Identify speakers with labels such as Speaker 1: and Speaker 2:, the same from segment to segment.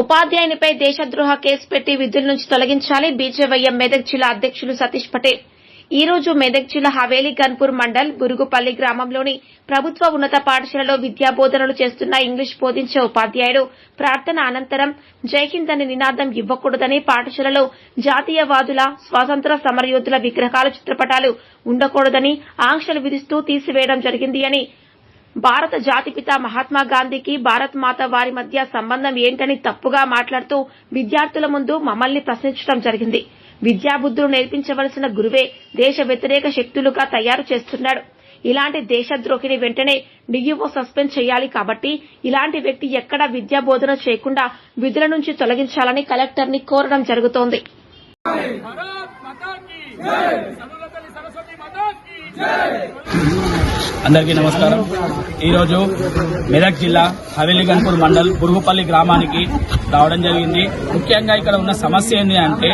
Speaker 1: ఉపాధ్యాయునిపై దేశద్రోహ case పెట్టి విధుల నుంచి తొలగించాలి. బీజేవైఎం మెదక్ జిల్లా అధ్యక్షులు సతీష్ పటేల్. ఈ రోజు మెదక్ జిల్లా హవేలీ గన్పూర్ మండల్ బురుగుపల్లి గ్రామంలోని ప్రభుత్వ ఉన్నత పాఠశాలలో విద్యాబోధనలు చేస్తున్న ఇంగ్లీష్ బోధించే ఉపాధ్యాయుడు ప్రార్థన అనంతరం జైహింద్ అని అనే నినాదం ఇవ్వకూడదని పాఠశాలలో జాతీయవాదుల స్వాతంత్ర సమరయోధుల విగ్రహాలు చిత్రపటాలు ఉండకూడదని ఆంక్షలు విధిస్తూ తీసివేయడం జరిగింది అని భారత జాతిపిత మహాత్మా గాంధీకి భారత్ మాత వారి మధ్య సంబంధం ఏంటని తప్పుగా మాట్లాడుతూ విద్యార్థుల ముందు మమ్మల్ని ప్రశ్నించడం జరిగింది. విద్యాబుద్ధులు నేర్పించవలసిన గురువే దేశ వ్యతిరేక శక్తులుగా తయారు చేస్తున్నాడు. ఇలాంటి దేశద్రోహిని వెంటనే డిఈఓ సస్పెండ్ చేయాలి కాబట్టి ఇలాంటి వ్యక్తి ఎక్కడా విద్యా బోధన చేయకుండా విధుల నుంచి తొలగించాలని కలెక్టర్ని కోరడం జరుగుతోంది.
Speaker 2: అందరికీ నమస్కారం. ఈరోజు మెదక్ జిల్లా హవేలీ గన్పూర్ మండల్ పురుగుపల్లి గ్రామానికి రావడం జరిగింది. ముఖ్యంగా ఇక్కడ ఉన్న సమస్య ఏంటి అంటే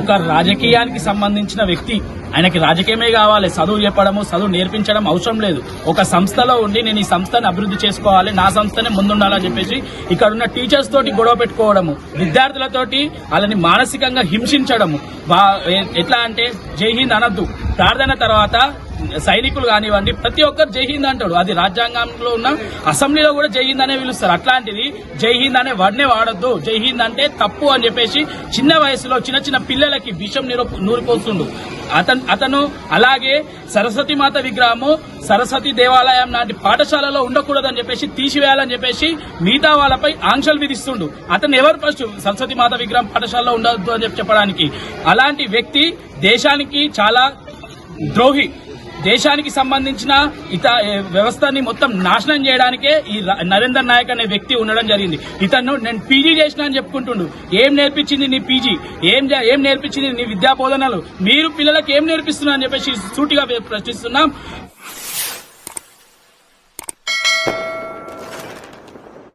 Speaker 2: ఒక రాజకీయానికి సంబంధించిన వ్యక్తి ఆయనకి రాజకీయమే కావాలి చదువు చెప్పడము చదువు నేర్పించడం అవసరం లేదు. ఒక సంస్థలో ఉండి నేను ఈ సంస్థను అభివృద్ధి చేసుకోవాలి నా సంస్థనే ముందుండాలని చెప్పేసి ఇక్కడ ఉన్న టీచర్స్ తోటి గొడవ పెట్టుకోవడము విద్యార్థులతోటి వాళ్ళని మానసికంగా హింసించడము. ఎట్లా అంటే జై హింద్ అనద్దు. ప్రార్థన తర్వాత సైనికులు కానివ్వండి ప్రతి ఒక్కరు జై హింద్ అంటాడు. అది రాజ్యాంగంలో ఉన్న అసెంబ్లీలో కూడా జై హింద్ అనే పిలుస్తారు. అట్లాంటిది జై హింద్ అనే వర్డ్నే వాడొద్దు. జై హింద్ అంటే తప్పు అని చెప్పేసి చిన్న వయసులో చిన్న చిన్న పిల్లలకి విషం నూరిపోతుండు అతను అతను అలాగే సరస్వతి మాత విగ్రహము సరస్వతి దేవాలయం లాంటి పాఠశాలలో ఉండకూడదని చెప్పేసి తీసివేయాలని చెప్పేసి మిగతా వాళ్ళపై ఆంక్షలు విధిస్తుండు. అతను ఎవరు ఫస్ట్ సరస్వతి మాత విగ్రహం పాఠశాలలో ఉండొద్దు అని చెప్పి చెప్పడానికి. అలాంటి వ్యక్తి దేశానికి చాలా ద్రోహి. దేశానికి సంబంధించిన ఇత వ్యవస్థని మొత్తం నాశనం చేయడానికే ఈ నరేందర్ నాయక్ అనే వ్యక్తి ఉండడం జరిగింది. ఇతను నేను పీజీ చేసిన అని చెప్పుకుంటుండు. ఏం నేర్పించింది నీ పీజీ? ఏం ఏం నేర్పించింది నీ విద్యా బోధనలు? మీరు పిల్లలకు ఏం నేర్పిస్తున్నా అని చెప్పేసి సూటిగా ప్రశ్నిస్తున్నాం.